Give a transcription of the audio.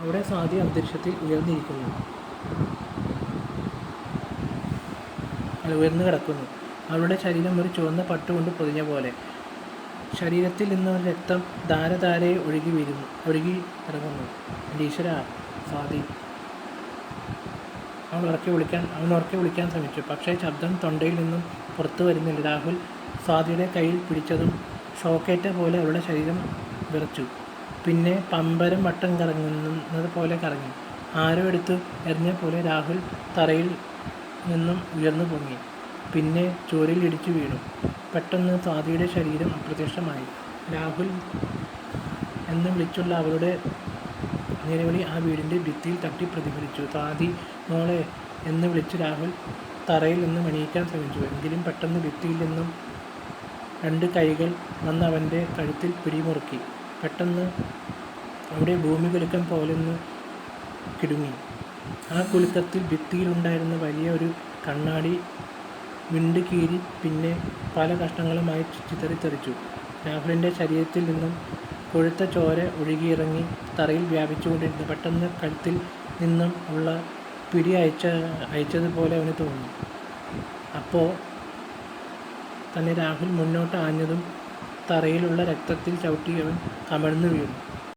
അവിടെ സാധ്യ അന്തരീക്ഷത്തിൽ ഉയർന്നിരിക്കുന്നു. ഉയർന്നു കിടക്കുന്നു. അവളുടെ ശരീരം ഒരു ചുവന്ന പട്ടുകൊണ്ട് പൊതിഞ്ഞ പോലെ. ശരീരത്തിൽ നിന്ന് രക്തം ധാരധാരയെ ഒഴുകി വീരുന്നു ഒഴുകി ഇറങ്ങുന്നു. ഈശ്വര സ്വാതി അവൾ ഉറക്കെ വിളിക്കാൻ അവൻ ഉറക്കെ വിളിക്കാൻ ശ്രമിച്ചു. പക്ഷേ ശബ്ദം തൊണ്ടയിൽ നിന്നും പുറത്തു വരുന്നില്ല. രാഹുൽ സ്വാതിയുടെ കയ്യിൽ പിടിച്ചതും ഷോക്കേറ്റ പോലെ അവളുടെ ശരീരം വിറച്ചു. പിന്നെ പമ്പരം വട്ടം കറങ്ങുന്നത് പോലെ കറങ്ങി. ആരോ എടുത്ത് എറിഞ്ഞ പോലെ രാഹുൽ തറയിൽ നിന്നും ഉയർന്നു പൊങ്ങി. പിന്നെ ചോരയിൽ ഇടിച്ചു വീണു. പെട്ടെന്ന് സ്വാതിയുടെ ശരീരം അപ്രത്യക്ഷമായി. രാഹുൽ എന്ന് വിളിച്ചുള്ള അവളുടെ നിലവിളി ആ വീടിന്റെ ഭിത്തിയിൽ തട്ടി പ്രതിഫലിച്ചു. സ്വാതി മോളെ എന്ന് വിളിച്ച് രാഹുൽ തറയിൽ നിന്നും എണീക്കാൻ ശ്രമിച്ചു. എങ്കിലും പെട്ടെന്ന് ഭിത്തിയിൽ നിന്നും രണ്ട് കൈകൾ വന്ന് അവന്റെ കഴുത്തിൽ പിടിമുറുക്കി. പെട്ടെന്ന് അവിടെ ഭൂമി കുലുക്കം പോലൊന്ന് കിടുങ്ങി. ആ കുലുക്കത്തിൽ ഭിത്തിയിലുണ്ടായിരുന്ന വലിയ ഒരു കണ്ണാടി വിണ്ട് കീറി പിന്നെ പല കഷ്ണങ്ങളുമായി ചിതറിത്തെറിച്ചു രാഹുലിന്റെ ശരീരത്തിൽ നിന്നും കൊഴുത്ത ചോര ഒഴുകിയിറങ്ങി തറയിൽ വ്യാപിച്ചുകൊണ്ടിരുന്നു. പെട്ടെന്ന് കഴുത്തിൽ നിന്നും ഉള്ള പിടി അയച്ച അയച്ചതുപോലെ അവന് തോന്നി. അപ്പോൾ തന്നെ രാഹുൽ മുന്നോട്ട് ആഞ്ഞതും തറയിലുള്ള രക്തത്തിൽ ചവിട്ടി അവൻ വീണു.